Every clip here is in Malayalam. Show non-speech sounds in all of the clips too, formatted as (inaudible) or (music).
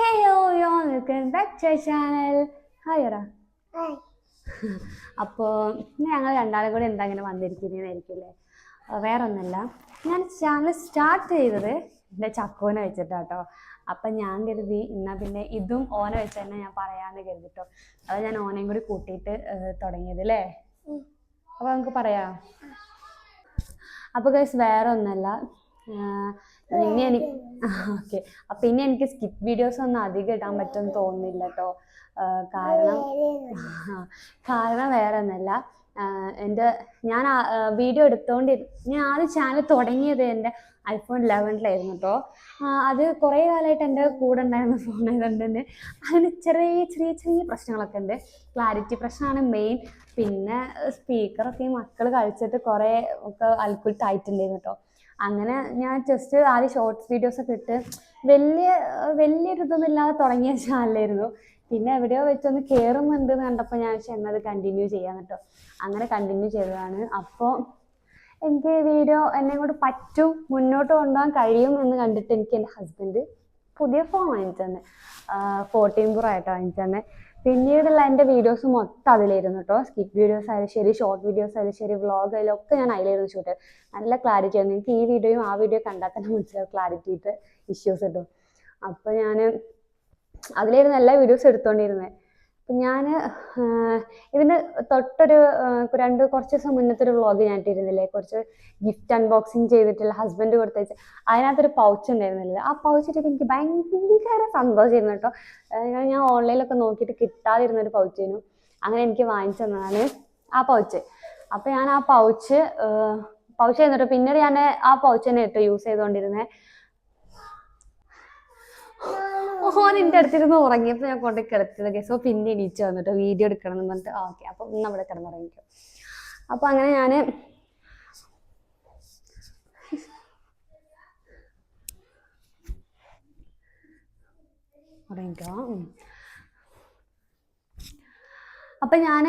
Hey yo yo welcome back to channel hi പറ അപ്പോൾ ഞങ്ങൾ രണ്ടാളും കൂടി എന്താ ഇങ്ങനെ വന്നിരിക്കുന്നതായിരിക്കില്ലേ വേറൊന്നല്ല. ഞാൻ ചാനൽ സ്റ്റാർട്ട് ചെയ്തത് എന്റെ ചക്കോനെ വെച്ചിട്ടാട്ടോ. അപ്പം ഞാൻ കരുതി എന്നാൽ പിന്നെ ഇതും ഓനെ വെച്ച് തന്നെ ഞാൻ പറയാമെന്ന് കരുതിട്ടോ. അത് ഞാൻ ഓനെയും കൂടി കൂട്ടിയിട്ട് തുടങ്ങിയത് അല്ലേ അപ്പോൾ നമുക്ക് പറയാം. അപ്പോൾ കേസ് വേറെ ഒന്നല്ല ഇനി എനിക്ക് (laughs) ഓക്കെ. ഇനി എനിക്ക് സ്കിപ്പ് വീഡിയോസ് ഒന്നും അധികം ഇടാൻ പറ്റുമെന്ന് തോന്നുന്നില്ല കേട്ടോ കാരണം (laughs) കാരണം വേറെ ഒന്നല്ല എന്റെ ഞാൻ വീഡിയോ എടുത്തോണ്ടി ഞാൻ ആദ്യം ചാനൽ തുടങ്ങിയത് എന്റെ ഐഫോൺ ലെവനിലായിരുന്നു കേട്ടോ അത് കുറേ കാലമായിട്ട് എന്റെ കൂടെ ഉണ്ടായിരുന്ന ഫോൺ ആയതുകൊണ്ട് തന്നെ അതിന് ചെറിയ ചെറിയ ചെറിയ പ്രശ്നങ്ങളൊക്കെ ഉണ്ട്. ക്ലാരിറ്റി പ്രശ്നമാണ് മെയിൻ പിന്നെ സ്പീക്കറൊക്കെ മക്കൾ കളിച്ചിട്ട് കുറേ ഒക്കെ അൽക്കുലത്തായിട്ടുണ്ടായിരുന്നു കേട്ടോ അങ്ങനെ ഞാൻ ജസ്റ്റ് ആദ്യം ഷോർട്സ് വീഡിയോസ് ഒക്കെ ഇട്ട് വലിയ വലിയൊരു ഇതൊന്നും ഇല്ലാതെ തുടങ്ങിയ ചാനലായിരുന്നു പിന്നെ എവിടെയോ വെച്ചൊന്ന് കയറുന്നുണ്ട് എന്ന് കണ്ടപ്പോൾ ഞാൻ എന്നത് കണ്ടിന്യൂ ചെയ്യാൻ കേട്ടോ അങ്ങനെ കണ്ടിന്യൂ ചെയ്തതാണ്. അപ്പോൾ എനിക്ക് വീഡിയോ എന്നെ കൊണ്ട് പറ്റും മുന്നോട്ട് കൊണ്ടുപോകാൻ കഴിയും എന്ന് കണ്ടിട്ട് എനിക്ക് എന്റെ ഹസ്ബൻഡ് പുതിയ ഫോൺ വാങ്ങിച്ചു തന്നെ. ഫോർട്ടീൻ പ്രോ ആയിട്ട് വാങ്ങിച്ചു തന്നെ. പിന്നീടുള്ള എന്റെ വീഡിയോസ് മൊത്തം അതിലായിരുന്നു കേട്ടോ സ്കിപ്പ് വീഡിയോസ് ആയാലും ശരി ഷോർട്ട് വീഡിയോസ് ആയാലും ശരി വ്ളോഗ് ആയാലും ഒക്കെ ഞാൻ അതിലായിരുന്നു ഷൂട്ട് നല്ല ക്ലാരിറ്റി ആയിരുന്നു. എനിക്ക് ഈ വീഡിയോയും ആ വീഡിയോ കണ്ടാൽ തന്നെ മനസ്സിലാവും ക്ലാരിറ്റിയിട്ട് ഇഷ്യൂസ് കിട്ടും അപ്പോൾ ഞാൻ അതിലായിരുന്നു എല്ലാ വീഡിയോസും എടുത്തോണ്ടിരുന്നേ. അപ്പം ഞാൻ ഇതിന് തൊട്ടൊരു രണ്ട് കുറച്ച് ദിവസം മുന്നത്തെ ഒരു വ്ളോഗ് ഞാൻ ഇട്ടിരുന്നില്ലേ കുറച്ച് ഗിഫ്റ്റ് അൺബോക്സിങ് ചെയ്തിട്ടുള്ള ഹസ്ബൻഡ് കൊടുത്തേച്ച് അതിനകത്തൊരു പൗച്ച് ഉണ്ടായിരുന്നില്ല? ആ പൗച്ച് ഇട്ടിട്ട് എനിക്ക് ഭയങ്കര സന്തോഷമായിരുന്നു കേട്ടോ. ഞാൻ ഓൺലൈനിലൊക്കെ നോക്കിയിട്ട് കിട്ടാതിരുന്ന ഒരു പൗച്ചായിരുന്നു അങ്ങനെ എനിക്ക് വാങ്ങിച്ചു തന്നതാണ് ആ പൗച്ച് അപ്പം ഞാൻ ആ പൗച്ച് പൗച്ച് ചെയ്യുന്നിട്ട് പിന്നീട് ഞാൻ ആ പൗച്ച് തന്നെ കേട്ടോ യൂസ് ചെയ്തുകൊണ്ടിരുന്നത് ഓൻ എന്റെ അടുത്തിരുന്ന് ഉറങ്ങിയപ്പോൾ ഞാൻ കൊണ്ട് കിടത്തിയത് കേസോ പിന്നെ എണീച്ച് വന്നിട്ട് വീഡിയോ എടുക്കണം എന്ന് പറഞ്ഞിട്ട് ഓക്കെ അപ്പം ഇന്ന് അവിടെ കിടന്നുറങ്ങിക്കും. അപ്പം അങ്ങനെ ഞാൻ ഉറങ്ങിക്കോ. അപ്പം ഞാൻ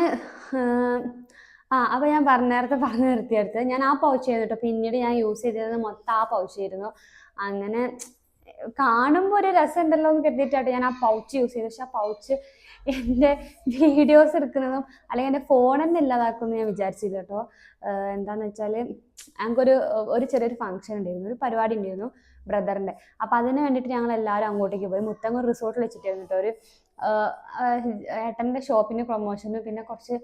ആ അപ്പൊ ഞാൻ പറഞ്ഞ നേരത്തെ പറഞ്ഞു നിർത്തിയെടുത്ത് ഞാൻ ആ പൗച്ച് കേട്ടോ. പിന്നീട് ഞാൻ യൂസ് ചെയ്തിരുന്നത് മൊത്തം ആ പൗച്ച് ആയിരുന്നു. അങ്ങനെ കാണുമ്പോൾ ഒരു രസം ഉണ്ടല്ലോ എന്ന് കരുതിയിട്ടാട്ടെ ഞാൻ ആ പൗച്ച് യൂസ് ചെയ്തു പക്ഷെ ആ പൗച്ച് എന്റെ വീഡിയോസ് എടുക്കുന്നതും അല്ലെങ്കിൽ എന്റെ ഫോൺ തന്നെ ഇല്ലാതാക്കുമെന്ന് ഞാൻ വിചാരിച്ചില്ല കേട്ടോ. എന്താന്ന് വെച്ചാൽ ഞങ്ങൾക്കൊരു ഒരു ചെറിയൊരു ഫംഗ്ഷൻ ഉണ്ടായിരുന്നു. ഒരു പരിപാടി ഉണ്ടായിരുന്നു ബ്രദറിന്റെ. അപ്പം അതിന് വേണ്ടിയിട്ട് ഞങ്ങൾ എല്ലാവരും അങ്ങോട്ടേക്ക് പോയി. മുത്തങ്ങൂർ റിസോർട്ടിൽ വെച്ചിട്ടായിരുന്നു കേട്ടോ. ഒരു ഏട്ടന്റെ ഷോപ്പിന്റെ പ്രൊമോഷന് പിന്നെ കുറച്ച്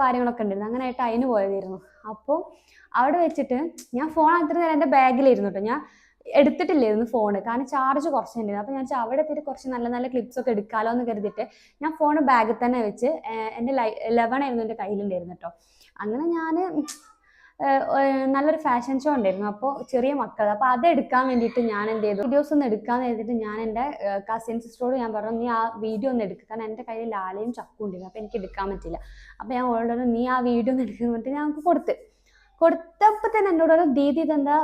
കാര്യങ്ങളൊക്കെ ഉണ്ടായിരുന്നു. അങ്ങനെ ആയിട്ട് അതിന് പോയതായിരുന്നു. അപ്പോൾ അവിടെ വെച്ചിട്ട് ഞാൻ ഫോൺ അത്ര നേരം എന്റെ ബാഗിലായിരുന്നു കേട്ടോ. ഞാൻ എടുത്തിട്ടില്ലായിരുന്നു ഫോൺ കാരണം ചാർജ് കുറച്ചുണ്ടായിരുന്നു അപ്പോൾ ഞാൻ അവിടെ എത്തിയിട്ട് കുറച്ച് നല്ല നല്ല ക്ലിപ്സ് ഒക്കെ എടുക്കാമല്ലോ എന്ന് കരുതിയിട്ട് ഞാൻ ഫോൺ ബാഗിൽ തന്നെ വെച്ച് എന്റെ ലൈ ലെവൺ ആയിരുന്നു എന്റെ കയ്യിലുണ്ടായിരുന്നു കേട്ടോ അങ്ങനെ ഞാൻ നല്ലൊരു ഫാഷൻ ഷോ ഉണ്ടായിരുന്നു. അപ്പോൾ ചെറിയ മക്കൾ അപ്പോൾ അത് എടുക്കാൻ വേണ്ടിയിട്ട് ഞാൻ എന്ത് ചെയ്തു? വീഡിയോസ് ഒന്ന് എടുക്കാൻ ചെയ്തിട്ട് ഞാൻ എന്റെ കസിൻ സിസ്റ്ററോട് ഞാൻ പറഞ്ഞു നീ ആ വീഡിയോ ഒന്ന് എടുക്കുക കാരണം എന്റെ കയ്യിൽ ലാലയും ചക്കും ഉണ്ടായിരുന്നു. അപ്പോൾ എനിക്ക് എടുക്കാൻ പറ്റില്ല അപ്പോൾ ഞാൻ ഓൾറെഡി നീ ആ വീഡിയോ ഒന്ന് എടുക്കുന്നു പറഞ്ഞിട്ട് ഞാൻ കൊടുത്ത്. കൊടുത്തപ്പോൾ തന്നെ എന്നോട് ഒരു ദീദി ഇതെന്താ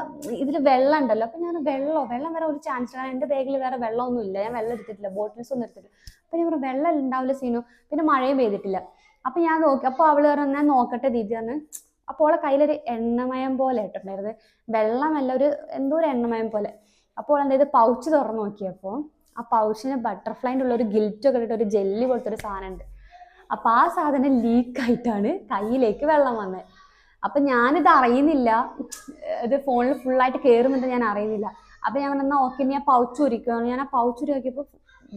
ഇതിൽ വെള്ളം ഉണ്ടല്ലോ അപ്പൊ ഞാൻ വെള്ളമോ വെള്ളം? വരെ ഒരു ചാൻസ് കാരണം എന്റെ ബാഗിൽ വേറെ വെള്ളമൊന്നും ഇല്ല. ഞാൻ വെള്ളം എടുത്തിട്ടില്ല. ബോട്ടിൽസ് ഒന്നും എടുത്തിട്ടില്ല. അപ്പൊ ഞാൻ പറഞ്ഞു വെള്ളം ഉണ്ടാവില്ല സീനു. പിന്നെ മഴയും പെയ്തിട്ടില്ല. അപ്പൊ ഞാൻ നോക്കി അപ്പോൾ അവൾ പറഞ്ഞു ഞാൻ നോക്കട്ടെ ദീദി പറഞ്ഞു അപ്പോൾ അവളെ കയ്യിലൊരു എണ്ണമയം പോലെ ഇട്ടുണ്ടായിരുന്നത് വെള്ളമല്ല ഒരു എന്തോ ഒരു എണ്ണമയം പോലെ. അപ്പോൾ അവൾ എന്തായത് പൗച്ച് തുറന്നു നോക്കിയപ്പോൾ ആ പൗച്ചിന് ബട്ടർഫ്ലൈന്റെ ഉള്ള ഒരു ഗിൽറ്റ് ഒക്കെ ഇട്ടിട്ട് ഒരു ജെല്ലി പോലത്തെ ഒരു സാധനം ഉണ്ട്. അപ്പോൾ ആ സാധനം ലീക്കായിട്ടാണ് കയ്യിലേക്ക് വെള്ളം വന്നത് അപ്പം ഞാനിത് അറിയുന്നില്ല. ഇത് ഫോണിൽ ഫുള്ളായിട്ട് കയറുന്നുണ്ട് ഞാൻ അറിയുന്നില്ല. അപ്പം ഞാൻ പറഞ്ഞാൽ ഓക്കെ ഞാൻ പൗച്ച് ഉരിക്കുകയാണ് ഞാൻ ആ പൗച്ച് ഉരുക്കിയപ്പോൾ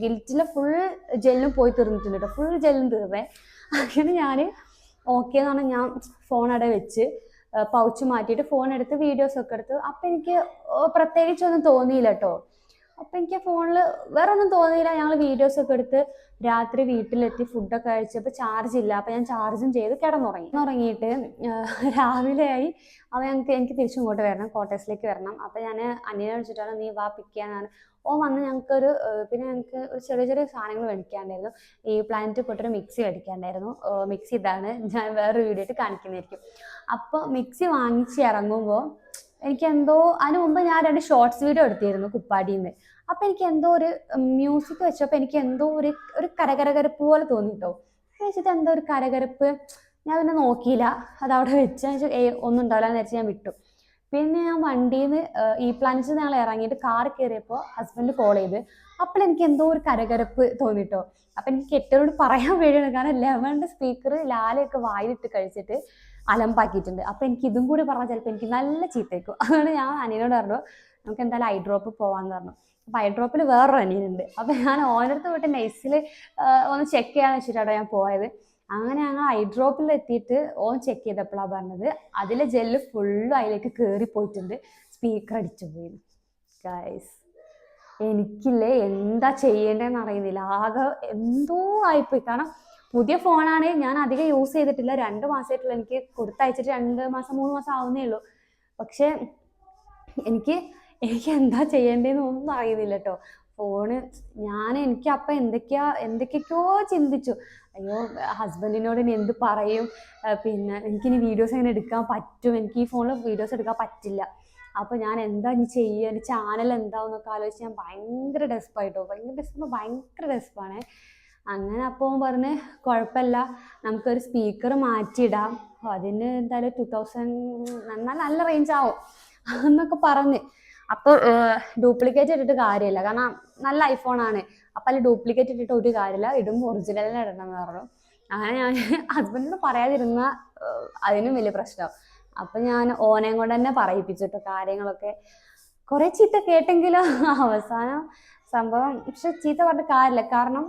ഗിൽറ്റിലെ ഫുൾ ജെല്ലും പോയി തീർന്നിട്ടുണ്ട് കേട്ടോ ഫുൾ ജെല്ലും തീർന്നേ. അങ്ങനെ ഞാൻ ഓക്കെ എന്ന് പറഞ്ഞാൽ ഞാൻ ഫോൺ അവിടെ വെച്ച് പൗച്ച് മാറ്റിയിട്ട് ഫോൺ എടുത്ത് വീഡിയോസ് ഒക്കെ എടുത്ത്. അപ്പം എനിക്ക് പ്രത്യേകിച്ചൊന്നും തോന്നിയില്ല കേട്ടോ അപ്പം എനിക്ക് ഫോണിൽ വേറെ ഒന്നും തോന്നിയില്ല. ഞങ്ങൾ വീഡിയോസ് ഒക്കെ എടുത്ത് രാത്രി വീട്ടിലെത്തി ഫുഡൊക്കെ കഴിച്ചപ്പോൾ ചാർജ് ഇല്ല. അപ്പം ഞാൻ ചാർജും ചെയ്ത് കിടന്നുറങ്ങി. ഉറങ്ങിയിട്ട് രാവിലെ ആയി. അവൻ ഞങ്ങൾക്ക് എനിക്ക് തിരിച്ചും ഇങ്ങോട്ട് വരണം. കോട്ടേഴ്സിലേക്ക് വരണം. അപ്പം ഞാൻ അനിയനെ വിളിച്ചിട്ടാണ് നീ വാ പിക്ക് ചെയ്യാനാണ് ഓ വന്ന് ഞങ്ങൾക്കൊരു പിന്നെ ഞങ്ങൾക്ക് ഒരു ചെറിയ ചെറിയ സാധനങ്ങൾ മേടിക്കാണ്ടായിരുന്നു. ഈ പ്ലാനറ്റ് പോയിട്ടൊരു മിക്സി മേടിക്കാണ്ടായിരുന്നു. മിക്സി ഇതാണ്. ഞാൻ വേറൊരു വീഡിയോ ആയിട്ട് കാണിക്കുന്നതായിരിക്കും അപ്പോൾ മിക്സി വാങ്ങിച്ച് ഇറങ്ങുമ്പോൾ എനിക്ക് എന്തോ അതിന് മുമ്പ് ഞാൻ രണ്ട് ഷോർട്സ് വീഡിയോ എടുത്തിരുന്നു കുപ്പാടിയിൽ നിന്ന് അപ്പം എനിക്ക് എന്തോ ഒരു മ്യൂസിക് വെച്ചപ്പോൾ എനിക്ക് എന്തോ ഒരു ഒരു കരകരകരപ്പ് പോലെ തോന്നിട്ടോ. വെച്ചിട്ട് എന്തോ ഒരു കരകരപ്പ്? ഞാൻ പിന്നെ നോക്കിയില്ല. അത് അവിടെ വെച്ച് ഒന്നും ഉണ്ടാവില്ല എന്ന് വെച്ച് ഞാൻ വിട്ടു. പിന്നെ ഞാൻ വണ്ടിയിൽ നിന്ന് ഈ പ്ലാനിച്ച് ഞങ്ങൾ ഇറങ്ങിയിട്ട് കാർ കയറിയപ്പോൾ ഹസ്ബൻഡ് കോൾ ചെയ്ത് അപ്പോൾ എനിക്ക് എന്തോ ഒരു കരകരപ്പ് തോന്നിട്ടോ? അപ്പം എനിക്ക് കെട്ടിയോട് പറയാൻ വേണ്ടിയാണ് കാരണം ലെവന്റെ സ്പീക്കർ ലാലയൊക്കെ വായിലിട്ട് കഴിച്ചിട്ട് അലമ്പാക്കിയിട്ടുണ്ട്. അപ്പോൾ എനിക്ക് ഇതും കൂടി പറഞ്ഞാൽ ചിലപ്പോൾ എനിക്ക് നല്ല ചീത്തേക്കും അതുകൊണ്ട് ഞാൻ അനിയനോട് പറഞ്ഞു നമുക്ക് എന്തായാലും ഐ ഡ്രോപ്പ് പോവാന്ന് പറഞ്ഞു. അപ്പോൾ ഐ ഡ്രോപ്പിൽ വേറൊരു അനിയനുണ്ട്. അപ്പോൾ ഞാൻ ഓനടുത്ത് പോയിട്ട് നൈസിൽ ഒന്ന് ചെക്ക് ചെയ്യാന്ന് വെച്ചിട്ടാണ് ഞാൻ പോയത്. അങ്ങനെ ഞങ്ങൾ ഐ ഡ്രോപ്പിൽ എത്തിയിട്ട് ഓൺ ചെക്ക് ചെയ്തപ്പോഴാണ് പറഞ്ഞത് അതിലെ ജെല്ല് ഫുള്ളും അതിലേക്ക് കയറി പോയിട്ടുണ്ട്. സ്പീക്കർ അടിച്ചു പോയി. ഗൈസ് എനിക്കില്ലേ എന്താ ചെയ്യേണ്ടതെന്ന് അറിയുന്നില്ല. ആകെ എന്തോ ആയിപ്പോയി. കാരണം പുതിയ ഫോണാണ് ഞാൻ അധികം യൂസ് ചെയ്തിട്ടില്ല. രണ്ട് മാസമായിട്ടുള്ള. എനിക്ക് കൊടുത്തയച്ചിട്ട് രണ്ട് മാസം മൂന്ന് മാസം ആവുന്നേ ഉള്ളൂ. പക്ഷേ എനിക്ക് എനിക്ക് എന്താ ചെയ്യേണ്ടതെന്ന് ഒന്നും അറിയുന്നില്ല കേട്ടോ ഫോണ് ഞാൻ എനിക്ക് അപ്പം എന്തൊക്കെയാ എന്തൊക്കെയൊക്കെയോ ചിന്തിച്ചു. അയ്യോ ഹസ്ബൻഡിനോട് ഇനി എന്ത് പറയും? പിന്നെ എനിക്കിനി വീഡിയോസ് എങ്ങനെ എടുക്കാൻ പറ്റും? എനിക്ക് ഈ ഫോണിൽ വീഡിയോസ് എടുക്കാൻ പറ്റില്ല. അപ്പോൾ ഞാൻ എന്താ ഇനി ചെയ്യുക ചാനൽ എന്താന്നൊക്കെ ആലോചിച്ച് ഞാൻ ഭയങ്കര ഡെസ്പായിട്ടോ ഭയങ്കര ഡെസ്പ് ഭയങ്കര ഡെസ്പാണ് അങ്ങനെ അപ്പോൾ പറഞ്ഞ് കുഴപ്പമില്ല നമുക്കൊരു സ്പീക്കർ മാറ്റിയിടാം. അതിന് എന്തായാലും ടു തൗസൻഡ് എന്നാൽ നല്ല റേഞ്ച് ആവും എന്നൊക്കെ പറഞ്ഞ്. അപ്പോൾ ഡ്യൂപ്ലിക്കേറ്റ് ഇട്ടിട്ട് കാര്യമില്ല. കാരണം നല്ല ഐഫോണാണ് അപ്പം അതിൽ ഡ്യൂപ്ലിക്കേറ്റ് ഇട്ടിട്ട് ഒരു കാര്യമില്ല. ഇടുമ്പോൾ ഒറിജിനലിനെ ഇടണം എന്ന് പറഞ്ഞു. അങ്ങനെ ഞാൻ ഹസ്ബൻഡിനോട് പറയാതിരുന്ന അതിനും വലിയ പ്രശ്നമാണ് അപ്പം ഞാൻ ഓനെയും കൊണ്ട് തന്നെ പറയിപ്പിച്ചിട്ടോ കാര്യങ്ങളൊക്കെ. കുറേ ചീത്ത കേട്ടെങ്കിലും അവസാനം സംഭവം പക്ഷെ ചീത്ത പറഞ്ഞ കാര്യമില്ല. കാരണം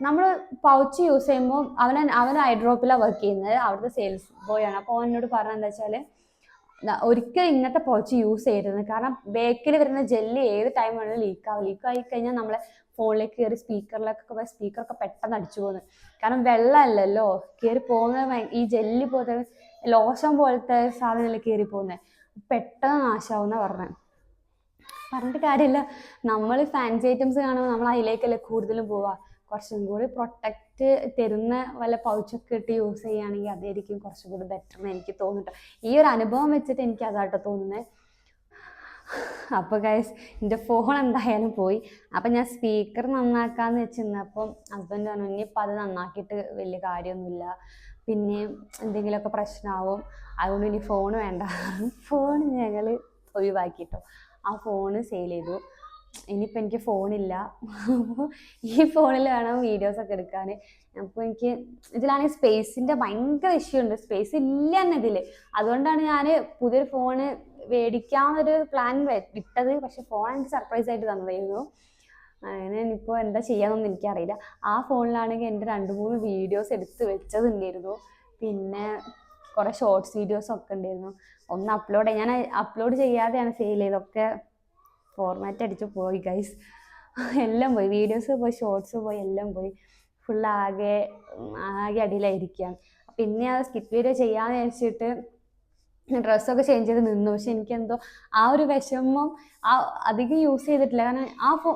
നമ്മൾ പൗച്ച് യൂസ് ചെയ്യുമ്പോൾ അവൻ അവൻ ഐഡ്രോപ്പിലാണ് വർക്ക് ചെയ്യുന്നത്. അവിടുത്തെ സെയിൽസ് ബോയ് ആണ്. അപ്പോൾ എന്നോട് പറഞ്ഞത് എന്താ വെച്ചാൽ ഒരിക്കലും ഇങ്ങനത്തെ പൗച്ച് യൂസ് ചെയ്യരുത്. കാരണം ബേക്കിൽ വരുന്ന ജെല്ലി ഏത് ടൈം വേണമെങ്കിലും ലീക്ക് ആവും. ലീക്ക് ആയി കഴിഞ്ഞാൽ നമ്മളെ ഫോണിലേക്ക് കയറി സ്പീക്കറിലൊക്കെ പോയി സ്പീക്കറൊക്കെ പെട്ടെന്ന് അടിച്ചു പോകുന്നത്. കാരണം വെള്ളമല്ലല്ലോ കയറി പോകുന്നത് ഈ ജെല്ലി പോലത്തെ ലോഷം പോലത്തെ സാധനങ്ങളിൽ കയറി പോകുന്നത് പെട്ടെന്ന് നാശമാവുന്ന പറഞ്ഞത് പറഞ്ഞിട്ട് കാര്യമില്ല നമ്മൾ ഫാൻസി ഐറ്റംസ് കാണുമ്പോൾ നമ്മൾ അതിലേക്കല്ലേ കൂടുതലും പോവുക കുറച്ചും കൂടി പ്രൊട്ടക്റ്റ് തരുന്ന വല്ല പൗച്ചൊക്കെ ഇട്ട് യൂസ് ചെയ്യുകയാണെങ്കിൽ അതായിരിക്കും കുറച്ചും കൂടി ബെറ്റർ എന്ന് എനിക്ക് തോന്നിട്ടോ. ഈ ഒരു അനുഭവം വെച്ചിട്ട് എനിക്ക് അതാട്ടോ തോന്നുന്നത് അപ്പോൾ ഗൈസ് എന്റെ ഫോൺ എന്തായാലും പോയി. അപ്പം ഞാൻ സ്പീക്കർ നന്നാക്കാന്ന് വെച്ചിരുന്നപ്പം ഹസ്ബൻഡ് പറഞ്ഞു ഇനിയിപ്പോൾ അത് നന്നാക്കിയിട്ട് വലിയ കാര്യമൊന്നുമില്ല. പിന്നെ എന്തെങ്കിലുമൊക്കെ പ്രശ്നമാവും. അതുകൊണ്ട് ഇനി ഫോൺ വേണ്ട. ഫോൺ ഞങ്ങൾ ഒഴിവാക്കിട്ടോ. ആ ഫോണ് സെയിൽ ചെയ്തു. ഇനിയിപ്പോൾ എനിക്ക് ഫോണില്ല. ഈ ഫോണിൽ വേണം വീഡിയോസൊക്കെ എടുക്കാൻ അപ്പോൾ എനിക്ക് ഇതിലാണെങ്കിൽ സ്പേസിന്റെ ഭയങ്കര ഇഷ്യൂ ഉണ്ട്. സ്പേസ് ഇല്ല എന്നതിൽ അതുകൊണ്ടാണ് ഞാൻ പുതിയൊരു ഫോണ് മേടിക്കാമെന്നൊരു പ്ലാൻ വിട്ടത് പക്ഷെ ഫോൺ എനിക്ക് സർപ്രൈസ് ആയിട്ട് തന്നതായിരുന്നു. അങ്ങനെ ഇനിയിപ്പോൾ എന്താ ചെയ്യാമെന്നൊന്നും എനിക്കറിയില്ല. ആ ഫോണിലാണെങ്കിൽ എന്റെ രണ്ട് മൂന്ന് വീഡിയോസ് എടുത്ത് വെച്ചതുണ്ടായിരുന്നു. പിന്നെ കുറേ ഷോർട്സ് വീഡിയോസ് ഒക്കെ ഉണ്ടായിരുന്നു. ഒന്ന് അപ്ലോഡ് ഞാൻ അപ്ലോഡ് ചെയ്യാതെയാണ് സെയിൽ ചെയ്തൊക്കെ ഫോർമാറ്റ് അടിച്ച് പോയി ഗൈസ് എല്ലാം പോയി. വീഡിയോസ് പോയി ഷോർട്സ് പോയി എല്ലാം പോയി. ഫുൾ ആകെ ആകെ അടിയിലായിരിക്കുകയാണ് പിന്നെ അത് സ്കിപ്പ് വീഡിയോ ചെയ്യാമെന്ന് വെച്ചിട്ട് ഡ്രസ്സൊക്കെ ചേഞ്ച് ചെയ്ത് നിന്നു. പക്ഷെ എനിക്കെന്തോ ആ ഒരു വിഷമം ആ അധികം യൂസ് ചെയ്തിട്ടില്ല. കാരണം ആ ഫോ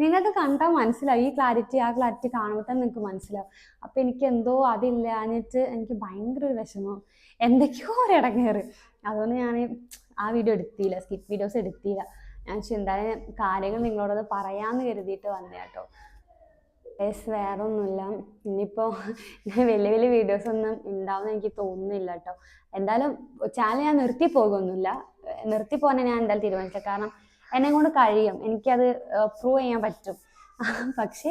നിങ്ങൾക്ക് കണ്ടാൽ മനസ്സിലാവും. ഈ ക്ലാരിറ്റി ആ ക്ലാരിറ്റി കാണുമ്പോൾ തന്നെ നിങ്ങൾക്ക് മനസ്സിലാവും. അപ്പം എനിക്ക് എന്തോ അതില്ലാഞ്ഞിട്ട് എനിക്ക് ഭയങ്കര ഒരു വിഷമം. എന്തൊക്കെയോ ഒരു ഇടങ്ങേറ് അതുകൊണ്ട് ഞാൻ ആ വീഡിയോ എടുത്തില്ല. സ്കിപ്പ് വീഡിയോസ് എടുത്തില്ല. ഞാൻ എന്തായാലും കാര്യങ്ങൾ നിങ്ങളോടത് പറയാന്ന് കരുതിയിട്ട് വന്നേ കേട്ടോ. എസ് വേറെ ഒന്നുമില്ല ഇനിയിപ്പോൾ വലിയ വലിയ വീഡിയോസ് ഒന്നും ഉണ്ടാവുമെന്ന് എനിക്ക് തോന്നുന്നില്ല കേട്ടോ. എന്തായാലും ചാനൽ ഞാൻ നിർത്തി പോകുന്നില്ല. നിർത്തി പോകാൻ ഞാൻ എന്തായാലും തീരുമാനിക്കാം കാരണം എന്നെ കൊണ്ട് കഴിയും. എനിക്കത് പ്രൂവ് ചെയ്യാൻ പറ്റും. (laughs) പക്ഷേ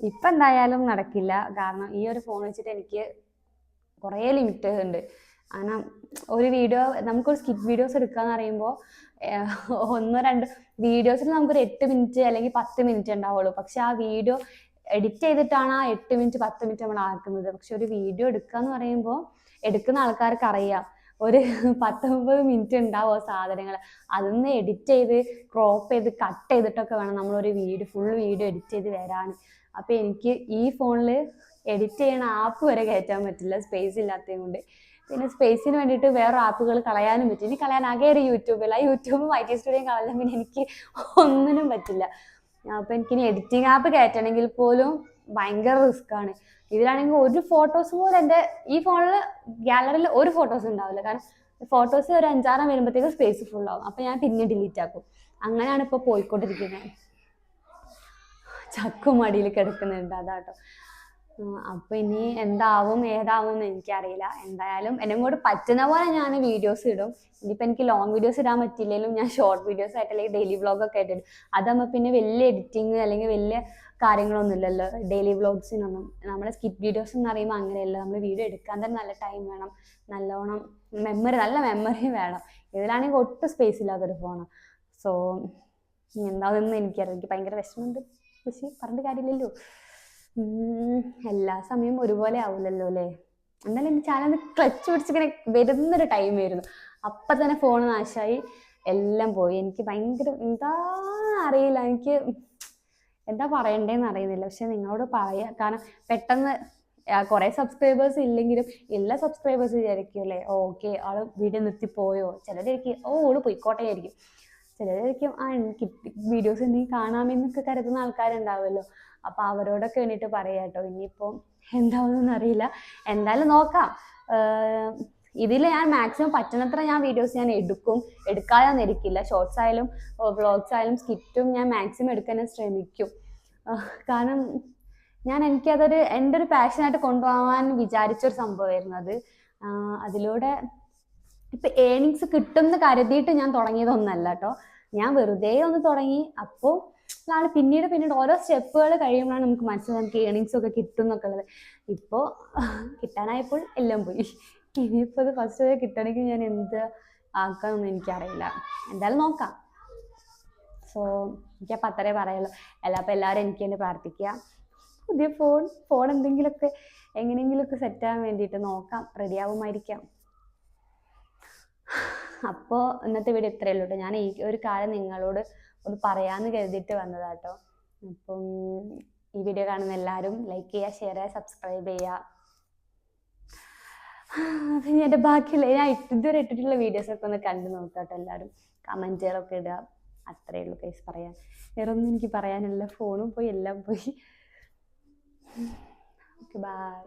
ഇപ്പം എന്തായാലും നടക്കില്ല. കാരണം ഈ ഒരു ഫോൺ വെച്ചിട്ട് എനിക്ക് കുറേ ലിമിറ്റ് ഉണ്ട്. കാരണം ഒരു വീഡിയോ നമുക്ക് സ്കിപ്പ് വീഡിയോസ് എടുക്കാന്ന് പറയുമ്പോൾ ഒന്നോ രണ്ട് വീഡിയോസിൽ നമുക്കൊരു എട്ട് മിനിറ്റ് അല്ലെങ്കിൽ പത്ത് മിനിറ്റ് ഉണ്ടാവുള്ളൂ. പക്ഷെ ആ വീഡിയോ എഡിറ്റ് ചെയ്തിട്ടാണ് ആ എട്ട് മിനിറ്റ് പത്ത് മിനിറ്റ് നമ്മൾ ആക്കുന്നത്. പക്ഷെ ഒരു വീഡിയോ എടുക്കാന്ന് എന്ന് പറയുമ്പോൾ എടുക്കുന്ന ആൾക്കാർക്ക് അറിയാം. ഒരു പത്തൊമ്പത് മിനിറ്റ് ഉണ്ടാവും സാധനങ്ങൾ അതൊന്ന് എഡിറ്റ് ചെയ്ത് ക്രോപ്പ് ചെയ്ത് കട്ട് ചെയ്തിട്ടൊക്കെ വേണം ഒരു വീഡിയോ ഫുൾ വീഡിയോ എഡിറ്റ് ചെയ്ത് വരാൻ അപ്പോൾ എനിക്ക് ഈ ഫോണിൽ എഡിറ്റ് ചെയ്യണ ആപ്പ് വരെ കയറ്റാൻ പറ്റില്ല. സ്പേസ് ഇല്ലാത്തത് കൊണ്ട് പിന്നെ സ്പേസിന് വേണ്ടിയിട്ട് വേറെ ആപ്പുകൾ കളയാനും പറ്റും. ഇനി കളയാൻ ആകെ ഒരു ആ യൂട്യൂബും ഐ ടി സ്റ്റുഡിയോയും കളഞ്ഞാൽ പിന്നെ എനിക്ക് ഒന്നിനും പറ്റില്ല. അപ്പം എനിക്കിനി എഡിറ്റിംഗ് ആപ്പ് കയറ്റണമെങ്കിൽ പോലും ഭയങ്കര റിസ്ക് ആണ്. ഇതിലാണെങ്കിൽ ഒരു ഫോട്ടോസ് പോലും എന്റെ ഈ ഫോണിൽ ഗാലറിയിൽ ഒരു ഫോട്ടോസ് ഉണ്ടാവില്ല. കാരണം ഫോട്ടോസ് ഒരു അഞ്ചാറ് വരുമ്പോഴത്തേക്ക് സ്പേസ് ഫുൾ ആവും. അപ്പം ഞാൻ പിന്നെ ഡിലീറ്റ് ആക്കും. അങ്ങനെയാണ് ഇപ്പോൾ പോയിക്കൊണ്ടിരിക്കുന്നത്. ചക്കും മടിയിൽ കിടക്കുന്നുണ്ട്. അതാട്ടോ. അപ്പൊ ഇനി എന്താവും ഏതാവും എന്ന് എനിക്കറിയില്ല. എന്തായാലും എന്നെ കൂടെ പറ്റുന്ന പോലെ ഞാൻ വീഡിയോസ് ഇടും. ഇനിയിപ്പോൾ എനിക്ക് ലോങ് വീഡിയോസ് ഇടാൻ പറ്റില്ലെങ്കിലും ഞാൻ ഷോർട്ട് വീഡിയോസ് ആയിട്ട് അല്ലെങ്കിൽ ഡെയിലി വ്ളോഗ് ഒക്കെ ആയിട്ട് ഇടും. അതാകുമ്പോൾ പിന്നെ വലിയ എഡിറ്റിങ് അല്ലെങ്കിൽ വലിയ കാര്യങ്ങളൊന്നും ഇല്ലല്ലോ. ഡെയിലി വ്ളോഗ്സിനൊന്നും നമ്മുടെ സ്കിറ്റ് വീഡിയോസ് എന്ന് പറയുമ്പോൾ അങ്ങനെയല്ല. നമ്മൾ വീഡിയോ എടുക്കാൻ തന്നെ നല്ല ടൈം വേണം. നല്ലോണം മെമ്മറി നല്ല മെമ്മറി വേണം. ഇതിലാണെങ്കിൽ ഒട്ടും സ്പേസ് ഇല്ലാത്തൊരു ഫോണാണ് സോ എന്താണെന്ന് എനിക്കറിയാം എനിക്ക് ഭയങ്കര വിഷമമുണ്ട്. പക്ഷേ പറഞ്ഞിട്ട് കാര്യമില്ലല്ലോ. എല്ലാ സമയവും ഒരുപോലെ ആവില്ലല്ലോ അല്ലേ? എന്നാലും എനിക്ക് ചാനൽ ക്ലച്ച് പിടിച്ചിങ്ങനെ വരുന്നൊരു ടൈം ആയിരുന്നു. അപ്പം തന്നെ ഫോൺ നാശമായി എല്ലാം പോയി. എനിക്ക് ഭയങ്കര എന്താ അറിയില്ല. എനിക്ക് എന്താ പറയണ്ടേന്ന് അറിയുന്നില്ല. പക്ഷെ നിങ്ങളോട് പറയാ കാരണം പെട്ടെന്ന് കുറെ സബ്സ്ക്രൈബേഴ്സ് ഇല്ലെങ്കിലും എല്ലാ സബ്സ്ക്രൈബേഴ്സ് വിചാരിക്കും അല്ലേ? ഓക്കെ ആൾ വീഡിയോ നിർത്തി പോയോ ചിലരായിരിക്കും ഓ ഓൾ പോയിക്കോട്ടെ ആയിരിക്കും ചിലരായിരിക്കും ആ എനിക്ക് വീഡിയോസ് എന്തെങ്കിലും കാണാമെന്നൊക്കെ കരുതുന്ന ആൾക്കാരുണ്ടാവുമല്ലോ അപ്പൊ അവരോടൊക്കെ വേണ്ടിയിട്ട് പറയാം കേട്ടോ എന്താവുമെന്നൊന്നും അറിയില്ല. എന്തായാലും നോക്കാം. ഇതിൽ ഞാൻ മാക്സിമം പറ്റുന്നത്ര ഞാൻ വീഡിയോസ് ഞാൻ എടുക്കും. എടുക്കാതെ ഇരിക്കില്ല ഷോർട്സ് ആയാലും വ്ളോഗ്സ് ആയാലും സ്കിറ്റും ഞാൻ മാക്സിമം എടുക്കാൻ ശ്രമിക്കും. കാരണം ഞാൻ എനിക്കതൊരു എന്റെ ഒരു പാഷനായിട്ട് കൊണ്ടുപോകാൻ വിചാരിച്ചൊരു സംഭവമായിരുന്നു അത്. അതിലൂടെ ഇപ്പൊ ഏണിങ്സ് കിട്ടുമെന്ന് കരുതിയിട്ട് ഞാൻ തുടങ്ങിയതൊന്നല്ല കേട്ടോ ഞാൻ വെറുതെ ഒന്ന് തുടങ്ങി. അപ്പോൾ ആണ് പിന്നീട് പിന്നീട് ഓരോ സ്റ്റെപ്പുകൾ കഴിയുമ്പോഴാണ് നമുക്ക് മനസ്സിലാവും നമുക്ക് ഏണിങ്സ് ഒക്കെ കിട്ടും എന്നൊക്കെ ഉള്ളത്. ഇപ്പോൾ കിട്ടാനായപ്പോൾ എല്ലാം പോയി. ഇനിയിപ്പോൾ അത് ഫസ്റ്റ് കിട്ടണമെങ്കിൽ ഞാൻ എന്ത് ആക്കാമെന്ന് എനിക്കറിയില്ല. എന്തായാലും നോക്കാം. സോ എനിക്ക് അപ്പം അത്രേ പറയുള്ളൂ. അല്ല അപ്പം എല്ലാവരും എനിക്ക് വേണ്ടി പ്രാർത്ഥിക്കുക. പുതിയ ഫോൺ ഫോൺ എന്തെങ്കിലുമൊക്കെ എങ്ങനെയെങ്കിലുമൊക്കെ ആവാൻ വേണ്ടിയിട്ട് നോക്കാം. റെഡി ആവുമായിരിക്കാം. അപ്പോൾ ഇന്നത്തെ വീഡിയോ ഇത്രയേ ഉള്ളൂ. ഞാൻ ഈ ഒരു കാര്യം നിങ്ങളോട് ഒന്ന് പറയാന്ന് കരുതിയിട്ട് വന്നതാട്ടോ. അപ്പം ഈ വീഡിയോ കാണുന്ന എല്ലാവരും ലൈക്ക് ചെയ്യുക ഷെയർ ചെയ്യുക സബ്സ്ക്രൈബ് ചെയ്യുക. പിന്നെ എന്റെ ബാക്കിയുള്ള ഞാൻ ഇതുവരെ ഇട്ടിട്ടുള്ള വീഡിയോസൊക്കെ ഒന്ന് കണ്ടു നോക്കാട്ടോ എല്ലാവരും കമന്റുകളൊക്കെ ഇടുക. അത്രയേ ഉള്ളൂ കേസ് പറയാൻ. വേറെ ഒന്നും എനിക്ക് പറയാനില്ല. ഫോണും പോയി എല്ലാം പോയി. Okay bye